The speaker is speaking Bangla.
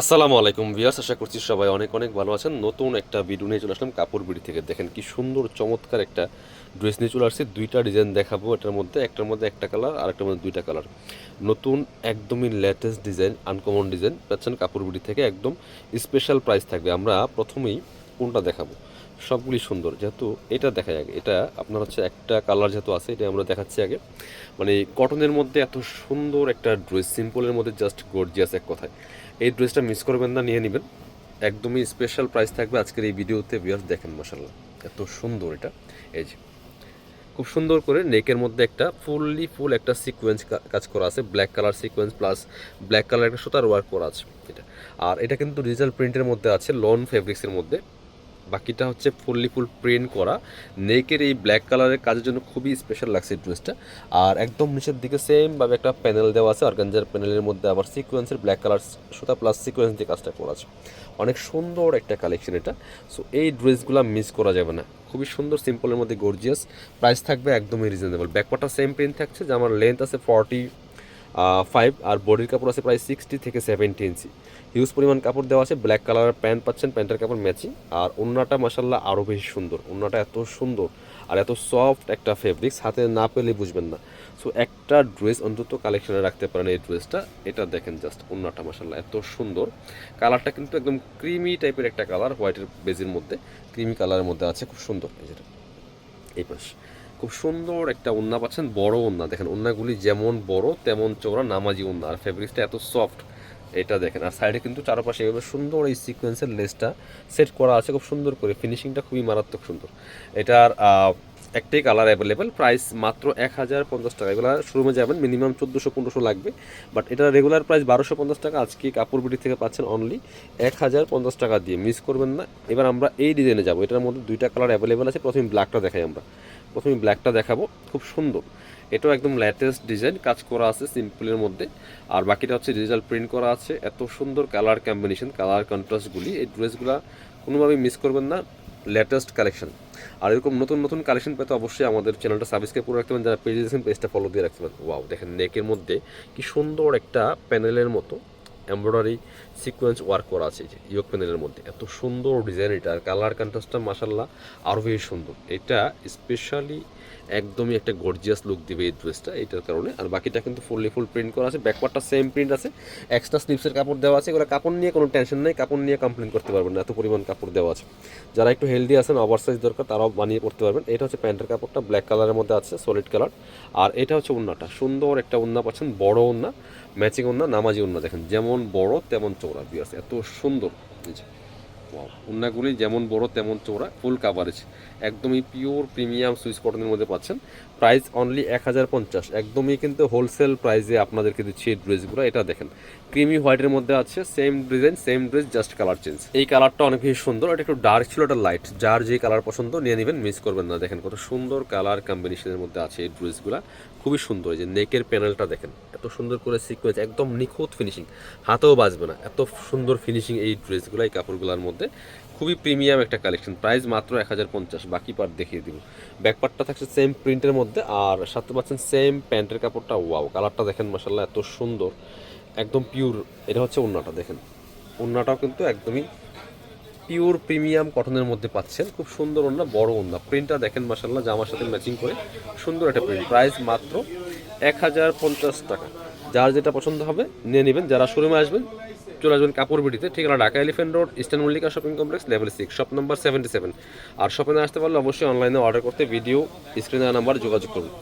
আসসালামু আলাইকুম ভিয়ার্স আশা করছি সবাই অনেক অনেক ভালো আছেন। নতুন একটা ভিডিও নিয়ে চলে আসলাম কাপড় বিড়ি থেকে। দেখেন কি সুন্দর চমৎকার একটা ড্রেস নিয়ে চলে আসছে। দুইটা ডিজাইন দেখাবো এটার মধ্যে। একটার মধ্যে একটা কালার আর একটার মধ্যে দুইটা কালার নতুন, একদমই লেটেস্ট ডিজাইন আনকমন ডিজাইন পাচ্ছেন কাপড় বিড়ি থেকে। একদম স্পেশাল প্রাইস থাকবে। আমরা প্রথমেই কোনটা দেখাবো? সবগুলি সুন্দর। যেহেতু এটা দেখা যাক এটা আপনার হচ্ছে একটা কালার যেহেতু আছে, এটা আমরা দেখাচ্ছি আগে। মানে কটনের মধ্যে এত সুন্দর একটা ড্রেস সিম্পলের মধ্যে জাস্ট গর্জিয়াস এক কথায়। এই ড্রেসটা মিস করবেন না, নিয়ে নেবেন। একদমই স্পেশাল প্রাইস থাকবে আজকের এই ভিডিওতে বিয়ার দেখেন মশাল্লা এত সুন্দর এটা। এই যে, খুব সুন্দর করে নেকের মধ্যে একটা ফুললি ফুল একটা সিকোয়েন্স কাজ করা আছে black colour sequence plus black colour একটা সুতার ওয়ার্ক করা আছে, এটা। আর এটা কিন্তু ডিজিটাল প্রিন্টের মধ্যে আছে লন ফেব্রিক্সের মধ্যে। বাকিটা হচ্ছে ফুললি ফুল প্রিন্ট করা। নেকের এই ব্ল্যাক কালারের কাজের জন্য খুবই স্পেশাল লাগছে ড্রেসটা আর একদম নিচের দিকে সেমভাবে একটা প্যানেল দেওয়া আছে অর্গানজার প্যানেলের মধ্যে আবার সিকোয়েন্সের ব্ল্যাক কালার সুতা প্লাস সিকোয়েন্স দিয়ে কাজটা করা আছে। অনেক সুন্দর একটা কালেকশন এটা। সো এই ড্রেসগুলো মিস করা যাবে না। খুবই সুন্দর সিম্পলের মধ্যে গর্জিয়াস প্রাইস থাকবে একদমই রিজনেবল ব্যাকপার্টটা সেম প্রিন্ট থাকছে, যে আমার লেন্থ আছে ফর্টি ফাইভ আর বডির কাপড় আছে প্রায় সিক্সটি থেকে সেভেন্টি ইঞ্চি হিউজ পরিমাণ কাপড় দেওয়া আছে ব্ল্যাক কালারের প্যান্ট পাচ্ছেন প্যান্টের কাপড় ম্যাচিং আর ওন্নাটা মাসাল্লাহ আরও বেশি সুন্দর, ওন্নাটা এত সুন্দর আর এত সফট একটা ফেব্রিক্স হাতে না পেলে বুঝবেন না। সো একটা ড্রেস অন্তত কালেকশনে রাখতে পারেন এই ড্রেসটা এটা দেখেন জাস্ট ওন্নাটা মাসাল্লাহ এত সুন্দর। কালারটা কিন্তু একদম ক্রিমি টাইপের একটা কালার হোয়াইটের বেজের মধ্যে ক্রিমি কালারের মধ্যে আছে, খুব সুন্দর। এই পাশ। খুব সুন্দর একটা ওন্না পাচ্ছেন, বড় ওন্না দেখেন ওন্নাগুলি যেমন বড়, তেমন চওড়া, নামাজি ওন্না আর ফেব্রিক্সটা এত সফট এটা দেখেন। আর সাইডে কিন্তু চারপাশে এভাবে সুন্দর এই সিকোয়েন্সের লেসটা সেট করা আছে, খুব সুন্দর করে। ফিনিশিংটা খুবই মারাত্মক সুন্দর। এটার একটাই কালার অ্যাভেলেবেল প্রাইস মাত্র এক হাজার পঞ্চাশ টাকা। এগুলো শোরুমে যাবেন মিনিমাম চোদ্দোশো, পনেরোশো লাগবে। বাট এটা রেগুলার প্রাইস বারোশো পঞ্চাশ টাকা, আজকে কাপড় বিটি থেকে পাচ্ছেন অনলি এক হাজার পঞ্চাশ টাকা দিয়ে। মিস করবেন না। এবার আমরা এই ডিজাইনে যাব। এটার মধ্যে দুইটা কালার অ্যাভেলেবেল আছে, প্রথমে ব্ল্যাকটা দেখাই আমরা। প্রথমে ব্ল্যাকটা দেখাবো, খুব সুন্দর। এটাও একদম লেটেস্ট ডিজাইন কাজ করা আছে সিম্পলের মধ্যে। আর বাকিটা হচ্ছে ডিজিটাল প্রিন্ট করা আছে। এত সুন্দর কালার কম্বিনেশন কালার কন্ট্রাস্টগুলি এই ড্রেসগুলো কোনোভাবেই মিস করবেন না লেটেস্ট কালেকশন আর এরকম নতুন নতুন কালেকশন পেতে অবশ্যই আমাদের চ্যানেলটা সাবস্ক্রাইব করে রাখতে পারেন, যারা পেজ পেজটা ফলো দিয়ে রাখতে পারেন। ওয়াও দেখেন নেকের মধ্যে কি সুন্দর একটা প্যানেলের মতো এমব্রয়ডারি সিকোয়েন্স ওয়ার্ক করা আছে যে ইয়োগ প্যানেলের মধ্যে। এত সুন্দর ডিজাইন এটা, আর কালার কন্ট্রাস্টটা মাসাল্লাহ আরও বেশি সুন্দর। এটা স্পেশালি একদমই একটা গর্জিয়াস লুক দিবে এই ড্রেসটা এটার কারণে। আর বাকিটা কিন্তু ফুললি ফুল প্রিন্ট করা আছে ব্যাকপার্টটা সেম প্রিন্ট আছে। এক্সট্রা স্লিপসের কাপড় দেওয়া আছে, এগুলো কাপড় নিয়ে কোনো টেনশন নেই, কাপড় নিয়ে কমপ্লেন করতে পারবেন না, এত পরিমাণ কাপড় দেওয়া আছে। যারা একটু হেলদি আছেন ওভার সাইজ দরকার, তারাও বানিয়ে পড়তে পারবেন। এটা হচ্ছে প্যান্টের কাপড়টা ব্ল্যাক কালারের মধ্যে আছে সলিড কালার আর এটা হচ্ছে উন্নাটা, সুন্দর একটা উন্না পাচ্ছেন, বড় উন্না ম্যাচিং উন্না, নামাজি উন্না দেখেন, যেমন বড় তেমন চৌড়া বিয়াস এত সুন্দর। ওয়াও উন্নাগুলি যেমন বড়, তেমন চৌড়া ফুল কাভারেজ একদমই পিওর প্রিমিয়াম সুইস কটনের মধ্যে পাচ্ছেন। প্রাইস অনলি এক হাজার পঞ্চাশ। একদমই কিন্তু হোলসেল প্রাইসে আপনাদেরকে দিচ্ছি এই ড্রেসগুলো এটা দেখেন। ক্রিমি হোয়াইটের মধ্যে আছে same design same dress just colour change এই কালারটা অনেক বেশি সুন্দর, এটা একটু ডার্ক ছিল, এটা লাইট যার যে কালার পছন্দ, নিয়ে নেবেন মিস করবেন না। দেখেন কত সুন্দর কালার কম্বিনেশনের মধ্যে আছে এই ড্রেসগুলো খুবই সুন্দর যে নেকের প্যানেলটা দেখেন, এত সুন্দর করে সিকোয়েন্স একদম নিখুঁত ফিনিশিং হাতেও বাজবে না, এত সুন্দর ফিনিশিং এই ড্রেসগুলো এই কাপড়গুলোর মধ্যে। খুবই প্রিমিয়াম একটা কালেকশন প্রাইস মাত্র এক হাজার পঞ্চাশ, বাকি পার্ট দেখিয়ে দিব। ব্যাক পার্টটা থাকছে সেম প্রিন্টের মধ্যে, আর সাথে পাচ্ছেন সেম প্যান্টের কাপড়টা ওয়াও কালারটা দেখেন মাসাল্লাহ এত সুন্দর। একদম পিওর এটা হচ্ছে ওন্নাটা দেখেন। ওন্নাটাও কিন্তু একদমই পিওর প্রিমিয়াম কটনের মধ্যে পাচ্ছেন। খুব সুন্দর ওন্না বড় ওন্না প্রিন্টটা দেখেন মাসাল্লাহ জামার সাথে ম্যাচিং করে। সুন্দর একটা প্রিন্ট প্রাইস মাত্র এক হাজার পঞ্চাশ টাকা। যার যেটা পছন্দ হবে, নিয়ে নেবেন। যারা শোরুমে আসবেন, চলে আসবেন কাপড় বিটিতে। ঠিক ঠিকানা Dhaka Elephant Road Eastern Mallika Shopping Complex level six shop number seventy seven আর শপে আসতে পারলে অবশ্যই অনলাইনে অর্ডার করতে ভিডিও স্ক্রিনে নাম্বার যোগাযোগ করুন।